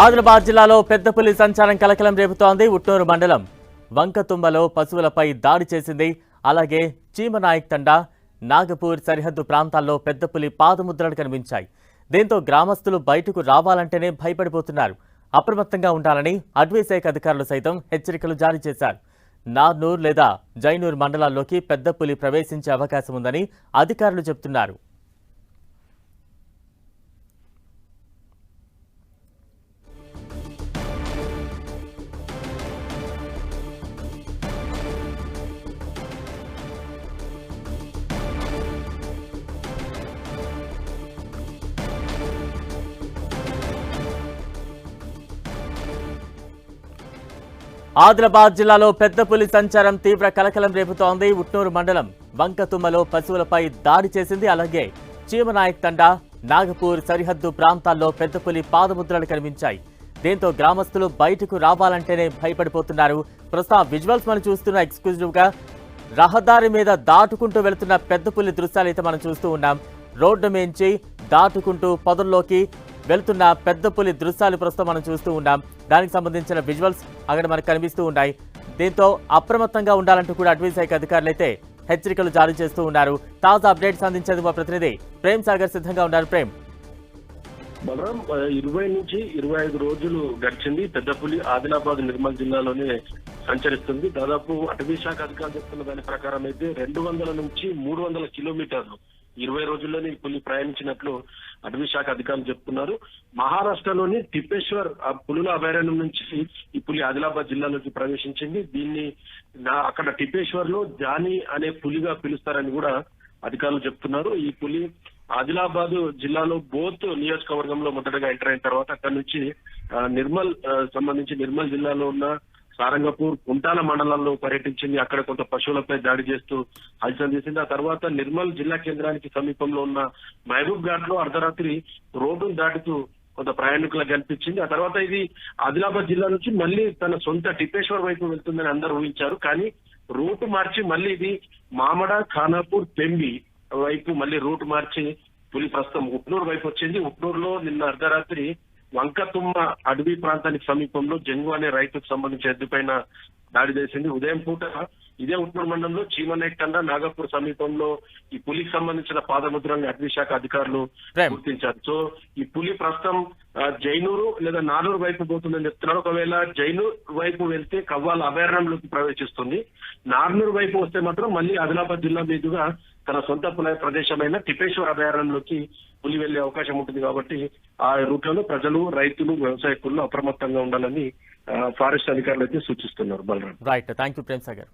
ఆదిలాబాద్ జిల్లాలో పెద్దపులి సంచారం కలకలం రేపుతోంది ఉట్నూరు మండలం. వంకతుమ్మలో పశువులపై దాడి చేసింది. అలాగే చీమనాయక్ తండా నాగపూర్ సరిహద్దు ప్రాంతాల్లో పెద్దపులి పాదముద్రలు కనిపించాయి. దీంతో గ్రామస్తులు బయటకు రావాలంటేనే భయపడిపోతున్నారు. అప్రమత్తంగా ఉండాలని అటవీ శాఖ అధికారులు సైతం హెచ్చరికలు జారీ చేశారు. నార్నూర్ లేదా జైనూర్ మండలాల్లోకి పెద్దపులి ప్రవేశించే అవకాశం ఉందని అధికారులు చెబుతున్నారు. ఆదిలాబాద్ జిల్లాలో పెద్ద పులి సంచారం తీవ్ర కలకలం రేపుతోంది. ఉట్నూరు మండలం వంకతుమ్మలో పశువులపై దాడి చేసింది. అలాగే చీమనాయక్ తండా నాగపూర్ సరిహద్దు ప్రాంతాల్లో పెద్ద పులి పాదముద్రలు కనిపించాయి. దీంతో గ్రామస్తులు బయటకు రావాలంటేనే భయపడిపోతున్నారు. ప్రస్తుతం విజువల్స్ మనం చూస్తున్న ఎక్స్క్లూజివ్గా రహదారి మీద దాటుకుంటూ వెళుతున్న పెద్ద పులి దృశ్యాలు అయితే మనం చూస్తూ ఉన్నాం. రోడ్డు మించి దాటుకుంటూ పొదల్లోకి వెళ్తున్న పెద్ద పులి దృశ్యాలు ప్రస్తుతం మనం చూస్తూ ఉన్నాం. దానికి సంబంధించిన విజువల్స్ అక్కడ మనకు కనిపిస్తూ ఉన్నాయి. దీంతో అప్రమత్తంగా ఉండాలంటూ కూడా అటవీ శాఖ అధికారులు అయితే హెచ్చరికలు జారీ చేస్తూ ఉన్నారు. తాజా అప్డేట్స్ అందించేందుకు మా ప్రతినిధి ప్రేమ్ సాగర్ సిద్ధంగా ఉన్నారు. ప్రేమ్. బలరాం ఇరవై నుంచి ఇరవై ఐదు రోజులు గడిచింది. పెద్దపులి ఆదిలాబాద్ నిర్మల్ జిల్లాలోనే సంచరిస్తుంది. దాదాపు అటవీ శాఖ అధికారులు చెప్తున్న దాని ప్రకారం అయితే రెండు వందల నుంచి మూడు వందల కిలోమీటర్లు ఇరవై రోజుల్లోనే ఈ పులి ప్రయాణించినట్లు అటవీ శాఖ అధికారులు చెప్తున్నారు. మహారాష్ట్రలోని టిప్పేశ్వర్ ఆ పులుల అభయారణ్యం నుంచి ఈ పులి ఆదిలాబాద్ జిల్లాలోకి ప్రవేశించింది. దీన్ని నా- అక్కడ టిప్పేశ్వర్లో జాని అనే పులిగా పిలుస్తారని కూడా అధికారులు చెప్తున్నారు. ఈ పులి ఆదిలాబాద్ జిల్లాలో బోత్ నియోజకవర్గంలో మొదటగా ఎంటర్ అయిన తర్వాత అక్కడ నుంచి నిర్మల్ సంబంధించి నిర్మల్ జిల్లాలో ఉన్న సారంగపూర్ కుంటాల మండలంలో పర్యటించింది. అక్కడ కొంత పశువులపై దాడి చేస్తూ హల్చల్ చేసింది. ఆ తర్వాత నిర్మల్ జిల్లా కేంద్రానికి సమీపంలో ఉన్న మహబూబ్ ఘాట్లో అర్ధరాత్రి రోడ్డును దాటుతూ కొంత ప్రయాణికులకు కనిపించింది ఆ తర్వాత ఇది ఆదిలాబాద్ జిల్లా నుంచి మళ్ళీ తన సొంత టిప్పేశ్వర్ వైపు వెళ్తుందని అందరూ ఊహించారు. కానీ రూట్ మార్చి మళ్ళీ ఇది మామడ ఖానాపూర్ పెంబి వైపు మళ్ళీ రూట్ మార్చి పులి ప్రస్తుతం ఉట్నూరు వైపు వచ్చింది. ఉట్నూరులో నిన్న అర్ధరాత్రి వంకతుమ్మ అడవి ప్రాంతానికి సమీపంలో జంగు అనే రైతుకు సంబంధించి ఎద్దుపైన దాడి చేసింది. ఉదయం పూట ఇదే ఉట్నూరు మండలంలో చీమనేక్ తండ నాగపూర్ సమీపంలో ఈ పులికి సంబంధించిన పాదముద్రల్ని అటవీ శాఖ అధికారులు. గుర్తించారు. సో ఈ పులి ప్రస్తుతం జైనూరు లేదా నానూరు వైపు పోతుందని చెప్తున్నారు. ఒకవేళ జైనూరు వైపు వెళ్తే కవ్వాల అభయారణ్యంలోకి ప్రవేశిస్తుంది. నార్నూరు వైపు వస్తే మాత్రం మళ్ళీ ఆదిలాబాద్ జిల్లా మీదుగా తన సొంత ప్రదేశమైన తిపేశ్వర్ అభయారణ్యంలోకి పులి వెళ్ళే అవకాశం ఉంటుంది కాబట్టి ఆ రూట్లలో ప్రజలు రైతులు వ్యవసాయకులు అప్రమత్తంగా ఉండాలని ఫారెస్ట్ అధికారులు అయితే సూచిస్తున్నారు. Balaram right thank you Prem Sagar